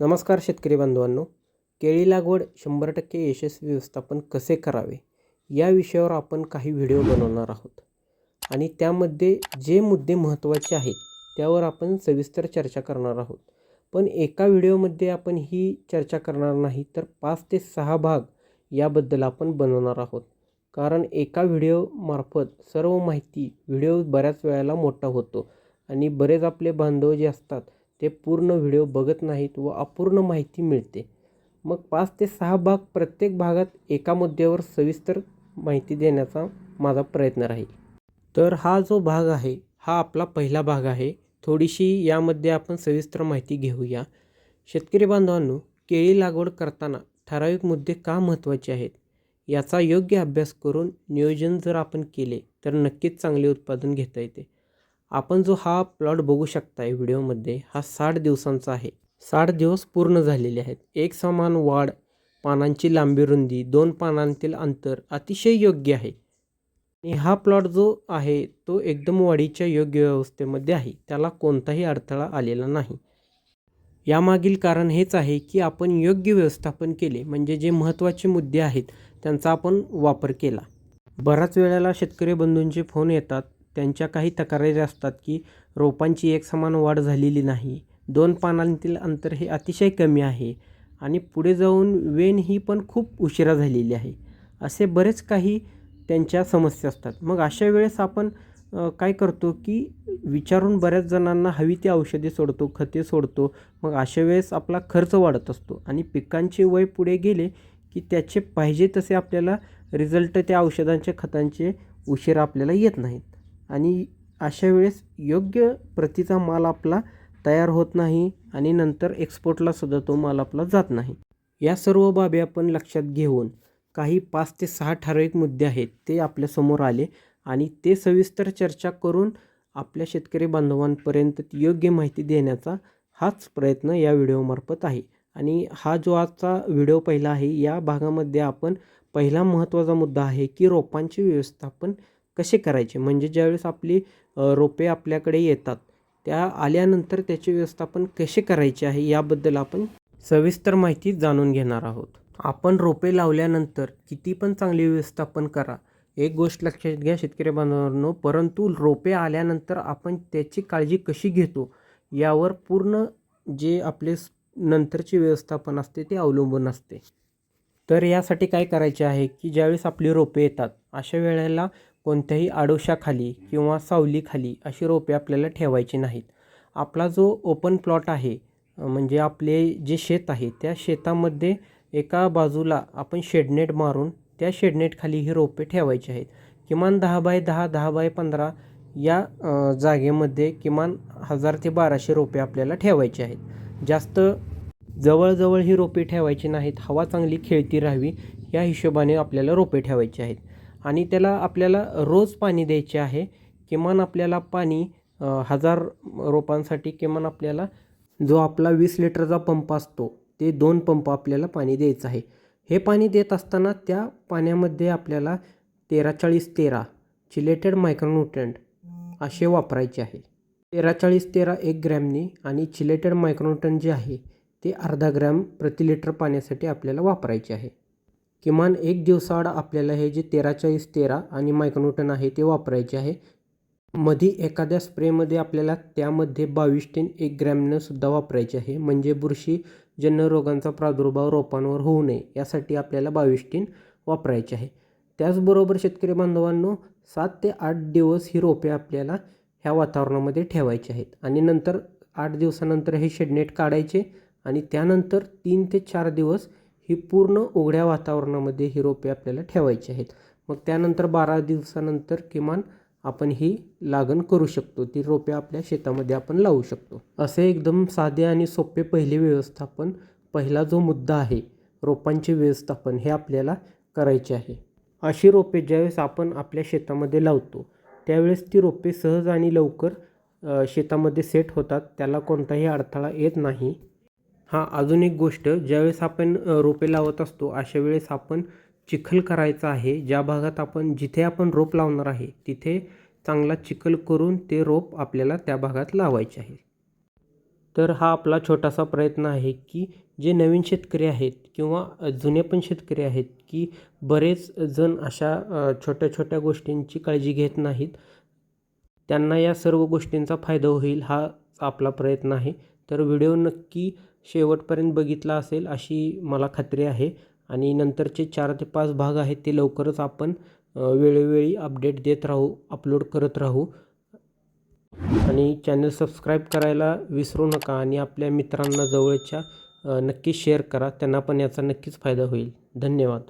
नमस्कार शेतकरी बांधवांनो. केळी लागवड शंभर टक्के यशस्वी व्यवस्थापन कसे करावे? या विषयावर आपण काही व्हिडिओ बनवणार आहोत. आणि त्यामध्ये जे मुद्दे महत्त्वाचे आहेत त्यावर आपण सविस्तर चर्चा करणार आहोत. पण एका व्हिडिओमध्ये आपण ही चर्चा करणार नाही तर पाच ते सहा भाग याबद्दल आपण बनवणार आहोत. कारण एका व्हिडिओमार्फत सर्व माहिती व्हिडिओ बऱ्याच वेळेला मोठा होतो. आणि बरेच आपले बांधव जे असतात ते पूर्ण व्हिडिओ बघत नाहीत व अपूर्ण माहिती मिळते. मग पाच ते सहा भाग प्रत्येक भागात एका मुद्द्यावर सविस्तर माहिती देण्याचा माझा प्रयत्न राहील. तर हा जो भाग आहे हा आपला पहिला भाग आहे. थोडीशी यामध्ये आपण सविस्तर माहिती घेऊया. शेतकरी बांधवांनो केळी लागवड करताना ठराविक मुद्दे का महत्त्वाचे आहेत? याचा योग्य अभ्यास करून नियोजन जर आपण केले तर नक्कीच चांगले उत्पादन घेता येते. आपण जो हा प्लॉट बघू शकताय व्हिडिओमध्ये हा साठ दिवसांचा आहे. साठ दिवस पूर्ण झालेले आहेत. एक समान वाढ पानांची लांबी रुंदी दोन पानांतील अंतर अतिशय योग्य आहे. आणि हा प्लॉट जो आहे तो एकदम वाढीच्या योग्य व्यवस्थेमध्ये आहे. त्याला कोणताही अडथळा आलेला नाही. यामागील कारण हेच आहे की आपण योग्य व्यवस्थापन केले म्हणजे जे महत्त्वाचे मुद्दे आहेत त्यांचा आपण वापर केला. बऱ्याच वेळेला शेतकरी बंधूंचे फोन येतात त्यांच्या काही तक्रारी असतात की रोपांची एकसमान वाढ झालेली नाही. दोन पानांतील अंतर हे अतिशय कमी आहे आणि पुढे जाऊन वेण ही पण खूप उशिरा झालेली आहे. असे बरेच काही त्यांच्या समस्या असतात. मग अशा वेळेस आपण काय करतो की विचारून बऱ्याच जणांना हवी ती औषधे सोडतो खते सोडतो. मग अशा वेळेस आपला खर्च वाढत असतो आणि पिकांचे वय पुढे गेले की त्याचे पाहिजे तसे आपल्याला रिझल्ट त्या औषधांच्या खतांचे उशिरा आपल्याला येत नाहीत. आणि अशा वेळेस योग्य प्रतीचा माल आपला तयार होत नाही आणि नंतर एक्सपोर्टला सुद्धा तो माल आपला जात नाही. या सर्व बाबी आपण लक्षात घेऊन काही पाच ते सहा ठराविक मुद्दे आहेत ते आपल्यासमोर आले आणि ते सविस्तर चर्चा करून आपल्या शेतकरी बांधवांपर्यंत योग्य माहिती देण्याचा हाच प्रयत्न या व्हिडिओमार्फत आहे. आणि हा जो आजचा व्हिडिओ पहिला आहे या भागामध्ये आपण पहिला महत्त्वाचा मुद्दा आहे की रोपांचे व्यवस्थापन कसे करायचे? म्हणजे ज्यावेळेस आपली रोपे आपल्याकडे येतात त्या आल्यानंतर त्याचे व्यवस्थापन कसे करायचे आहे याबद्दल आपण सविस्तर माहिती जाणून घेणार आहोत. आपण रोपे लावल्यानंतर किती पण चांगले व्यवस्थापन करा. एक गोष्ट लक्षात घ्या शेतकरी बांधवांनो परंतु रोपे आल्यानंतर आपण त्याची काळजी कशी घेतो? यावर पूर्ण जे आपले नंतरचे व्यवस्थापन असते ते अवलंबून असते. तर यासाठी काय करायचे आहे की ज्यावेळेस आपली रोपे येतात अशा वेळेला कोणत्याही आडोशाखाली किंवा सावलीखाली अशी रोपे आपल्याला ठेवायची नाहीत. आपला जो ओपन प्लॉट आहे म्हणजे आपले जे शेत आहे त्या शेतामध्ये एका बाजूला आपण शेडनेट मारून त्या शेडनेटखाली ही रोपे ठेवायची आहेत. किमान दहा बाय दहा दहा बाय पंधरा या जागेमध्ये किमान हजार ते बाराशे रोपे आपल्याला ठेवायचे आहेत. जास्त जवळजवळ ही रोपे ठेवायची नाहीत. हवा चांगली खेळती राहावी या हिशोबाने आपल्याला रोपे ठेवायची आहेत. आणि त्याला आपल्याला रोज पाणी द्यायचे आहे. किमान आपल्याला पाणी हजार रोपांसाठी किमान आपल्याला जो आपला वीस लिटरचा पंप असतो ते दोन पंप आपल्याला पाणी द्यायचं आहे. हे पाणी देत असताना त्या पाण्यामध्ये आपल्याला तेरा चाळीस तेरा चिलेटेड मायक्रोन्युट्रंट असे वापरायचे आहे. तेरा चाळीस तेरा एक ग्रॅमनी आणि चिलेटेड मायक्रोन्युट्रंट जे आहे ते अर्धा ग्रॅम प्रति लिटर पाण्यासाठी आपल्याला वापरायचे आहे. किमान एक दिवसाआड आपल्याला हे जे तेरा चाळीस तेरा आणि मायक्रोन्यूटन आहे ते वापरायचे आहे. मधी एखाद्या स्प्रेमध्ये आपल्याला त्यामध्ये बावीस टेन एक ग्रॅमनं सुद्धा वापरायचे आहे. म्हणजे बुरशीजन्य रोगांचा प्रादुर्भाव रोपांवर होऊ नये यासाठी आपल्याला बावीस टेन वापरायचे आहे. त्याचबरोबर शेतकरी बांधवांनो सात ते आठ दिवस ही रोपे आपल्याला ह्या वातावरणामध्ये ठेवायची आहेत. आणि नंतर आठ दिवसानंतर हे शेडनेट काढायचे आणि त्यानंतर तीन ते चार दिवस ही पूर्ण उघड्या वातावरणामध्ये ही रोपे आपल्याला ठेवायची आहेत. मग त्यानंतर बारा दिवसानंतर किमान आपण ही लागण करू शकतो. ती रोपे आपल्या शेतामध्ये आपण लावू शकतो. असे एकदम साधे आणि सोपे पहिले व्यवस्थापन पहिला जो मुद्दा आहे रोपांचे व्यवस्थापन हे आपल्याला करायचे आहे. अशी रोपे ज्यावेळेस आपण आपल्या शेतामध्ये लावतो त्यावेळेस ती रोपे सहज आणि लवकर शेतामध्ये सेट होतात. त्याला कोणताही अडथळा येत नाही. हां अजून एक गोष्ट ज्यावेळेस आपण रोपे लावत असतो अशा वेळेस आपण चिखल करायचा आहे. ज्या भागात आपण जिथे आपण रोप लावणार आहे तिथे चांगला चिखल करून ते रोप आपल्याला त्या भागात लावायचे आहे. तर हा आपला छोटासा प्रयत्न आहे की जे नवीन शेतकरी आहेत किंवा जुने पण शेतकरी आहेत की बरेच जण अशा छोट्या छोट्या गोष्टींची काळजी घेत नाहीत. त्यांना या सर्व गोष्टींचा फायदा होईल हा आपला प्रयत्न आहे. तर व्हिडिओ नक्की शेवटपर्यंत बघितला असेल अशी मला खात्री आहे. आणि नंतरचे चार ते पाच भाग आहेत ते लवकरच आपण वेळोवेळी अपडेट देत राहू अपलोड करत राहू. आणि चॅनल सबस्क्राईब करायला विसरू नका आणि आपल्या मित्रांना जवळच्या नक्की शेअर करा. त्यांना पण याचा नक्कीच फायदा होईल. धन्यवाद.